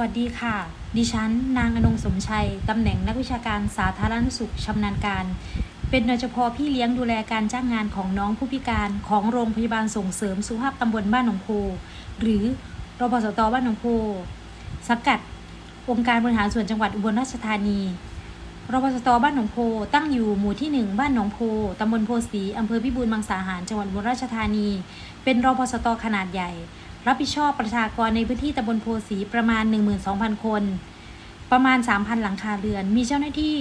วัสดีค่ะ ดิฉัน นางอนงสมชัย ตำแหน่งนักวิชาการสาธารณสุขชำนาญการ เป็นนจพพี่เลี้ยงดูแลการจ้างงานของน้องผู้พิการของโรงพยาบาลส่งเสริมสุขภาพตำบลบ้านหนองโพ หรือรพสตบ้านหนองโพ สังกัด องค์การบริหารส่วนจังหวัดอุบลราชธานี รพสตบ้านหนองโพ ตั้งอยู่หมู่ที่ 1 บ้านหนองโพ ตำบลโพสีอำเภอพิบูลมังสาหาร จังหวัดอุบลราชธานี เป็นรพสตขนาดใหญ่ รับผิดชอบประชากรในพื้นที่ตำบลโพสีประมาณ 12,000 คน ประมาณ 3,000 หลังคาเรือน มีเจ้าหน้าที่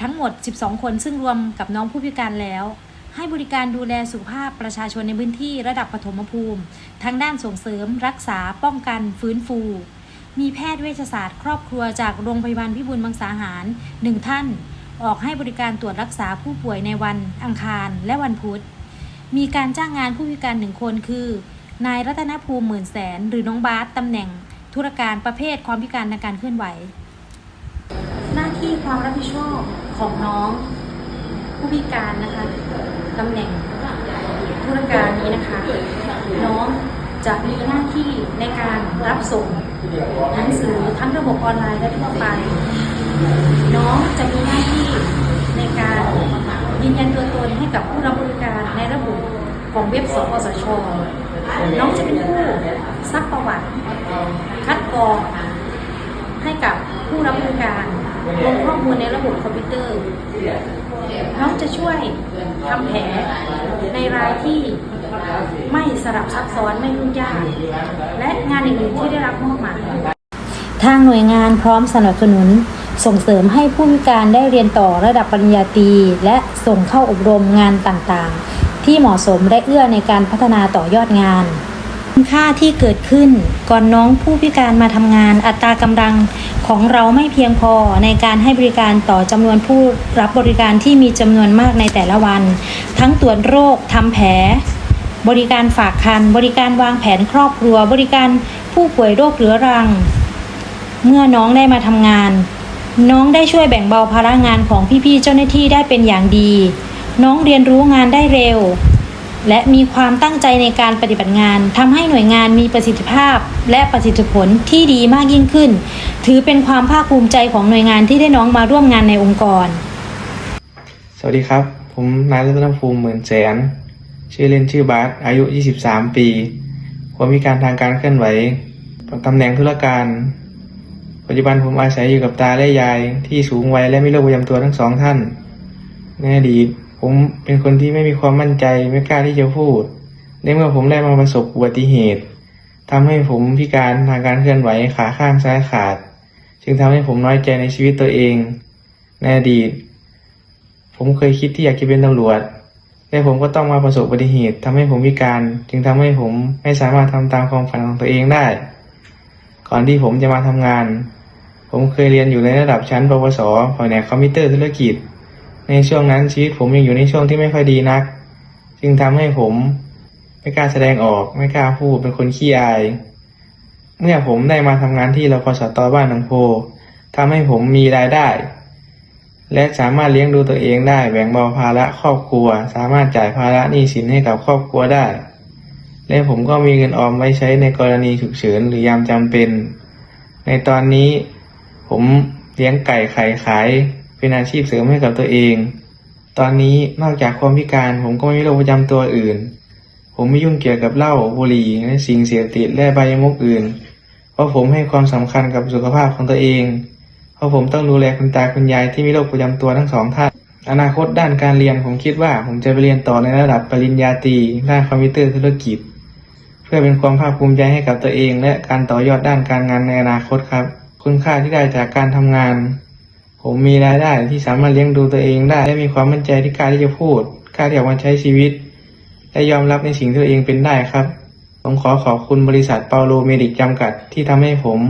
ทั้งหมด 12 คนซึ่งรวมกับน้องผู้พิการแล้ว ให้บริการดูแลสุขภาพประชาชนในพื้นที่ระดับปฐมภูมิ ทั้งด้านส่งเสริม รักษาป้องกัน ฟื้นฟู มีแพทย์เวชศาสตร์ ครอบครัวจากโรงพยาบาลพิบูลมังสาหารหนึ่งท่าน ออกให้บริการตรวจรักษาผู้ป่วยในวันอังคารและวันพุธ มีการจ้างงานผู้พิการหนึ่งคนคือ นายรัตนภูมิหมื่นแสน หรือน้องบาสตำแหน่งธุรการประเภทความพิการทางการเคลื่อนไหว หน้าที่ความรับผิดชอบของน้องผู้พิการนะคะตำแหน่งธุรการนี้นะคะ น้องจะมีหน้าที่ในการรับส่งหนังสือทั้งระบบออนไลน์และทั่วไป น้องจะมีหน้าที่ในการยืนยันตัวตนให้กับผู้รับบริการในระบบของเว็บสปสช น้องจะเป็นผู้ซักประวัติคัดกรองให้กับผู้รับบริการลงข้อมูลในระบบคอมพิวเตอร์ น้องจะช่วยทำแผลในรายที่ไม่สลับซับซ้อนไม่ยุ่งยาก และงานอื่นๆที่ได้รับมอบหมายทางหน่วยงานพร้อมสนับสนุนส่งเสริมให้ผู้พิการได้เรียนต่อระดับปริญญาตรีและส่งเข้าอบรมงานต่างๆ ที่เหมาะสมและเอื้อในการพัฒนาต่อยอดงาน คุณค่าที่เกิดขึ้นก่อนน้องผู้พิการมาทำงานอัตรากำลังของเราไม่เพียงพอในการให้บริการต่อจำนวนผู้รับบริการที่มีจำนวนมากในแต่ละวัน ทั้งตรวจโรคทำแผล บริการฝากคัน บริการวางแผนครอบครัว บริการผู้ป่วยโรคเรื้อรัง เมื่อน้องได้มาทำงาน น้องได้ช่วยแบ่งเบาภาระงานของพี่ๆเจ้าหน้าที่ได้เป็นอย่างดี น้องเรียนรู้งานได้เร็ว และมีความตั้งใจในการปฏิบัติงานทำให้หน่วยงานมีประสิทธิภาพ และประสิทธิผลที่ดีมากยิ่งขึ้น ถือเป็นความภาคภูมิใจของหน่วยงานที่ได้น้องมาร่วมงานในองค์กร สวัสดีครับ ผมนายรัตนภูมิเหมือนแสน ชื่อเล่นชื่อบาสอายุ 23 ปีควมพิการทางการเคลื่อนไหวตำแหน่งธุรการ ปัจจุบันผมอาศัยอยู่กับตาและยายที่สูงวัยและมีโรคประจำตัวทั้งสองท่าน ในอดีต ผมเป็นคนที่ไม่มีความมั่นใจไม่กล้าที่จะพูด ในเมื่อผมได้มาประสบอุบัติเหตุทำให้ผมพิการทางการเคลื่อนไหวขาข้างซ้ายขาด จึงทำให้ผมน้อยใจในชีวิตตัวเอง ในอดีต ผมเคยคิดที่อยากจะเป็นตำรวจแต่ผมก็ต้องมาประสบอุบัติเหตุทำให้ผมพิการ จึงทำให้ผมไม่สามารถทำตามความฝันของตัวเองได้ ก่อนที่ผมจะมาทำงาน ผมเคยเรียนอยู่ในระดับชั้นปวสแผนกคอมพิวเตอร์ธุรกิจ ในช่วงนั้นชีวิตผมยังอยู่ในช่วงที่ไม่ค่อยดีนัก จึงทำให้ผมไม่กล้าแสดงออก ไม่กล้าพูดเป็นคนขี้อาย เมื่อผมได้มาทำงานที่รพสตบ้านหนองโพทำให้ผมมีรายได้ และสามารถเลี้ยงดูตัวเองได้แบ่งเบาภาระครอบครัว สามารถจ่ายภาระหนี้สินให้กับครอบครัวได้ และผมก็มีเงินออมไว้ใช้ในกรณีฉุกเฉินหรือยามจำเป็น ในตอนนี้ผมเลี้ยงไก่ไข่ขาย เป็นอาชีพเสริมให้กับตัวเอง ตอนนี้นอกจากความพิการผมก็ไม่มีโรคประจำตัวอื่น ผมไม่ยุ่งเกี่ยวกับเหล้าบุหรี่และสิ่งเสพติดและใบยมุกอื่น เพราะผมให้ความสำคัญกับสุขภาพของตัวเอง เพราะผมต้องดูแลคุณตาคุณยายที่มีโรคประจำตัวทั้งสองท่านอนาคตด้านการเรียนผมคิดว่าผมจะไปเรียนต่อในระดับปริญญาตรีด้านคอมพิวเตอร์ธุรกิจ เพื่อเป็นความภาคภูมิใจให้กับตัวเอง และการต่อยอดด้านการงานในอนาคตครับ คุณค่าที่ได้จากการทำงาน ผมมีรายได้ที่สามารถเลี้ยงดูตัวเองได้และมีความมั่นใจที่กล้าที่จะพูดกล้าที่จะมาใช้ชีวิต และยอมรับในสิ่งที่ตัวเองเป็นได้ครับ ผมขอขอบคุณบริษัทเปาโลเมดิกจำกัดที่ทำให้ผม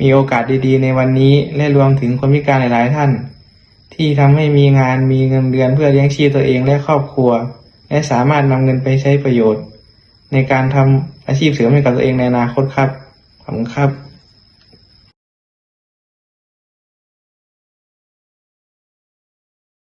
มีโอกาสดีๆ ในวันนี้ และรวมถึงคนพิการหลายๆท่าน ที่ทำให้มีงานมีเงินเดือนเพื่อเลี้ยงชีพตัวเองและครอบครัว และสามารถนำเงินไปใช้ประโยชน์ ในการทำอาชีพเสริมให้กับตัวเองในอนาคตครับขอบคุณครับ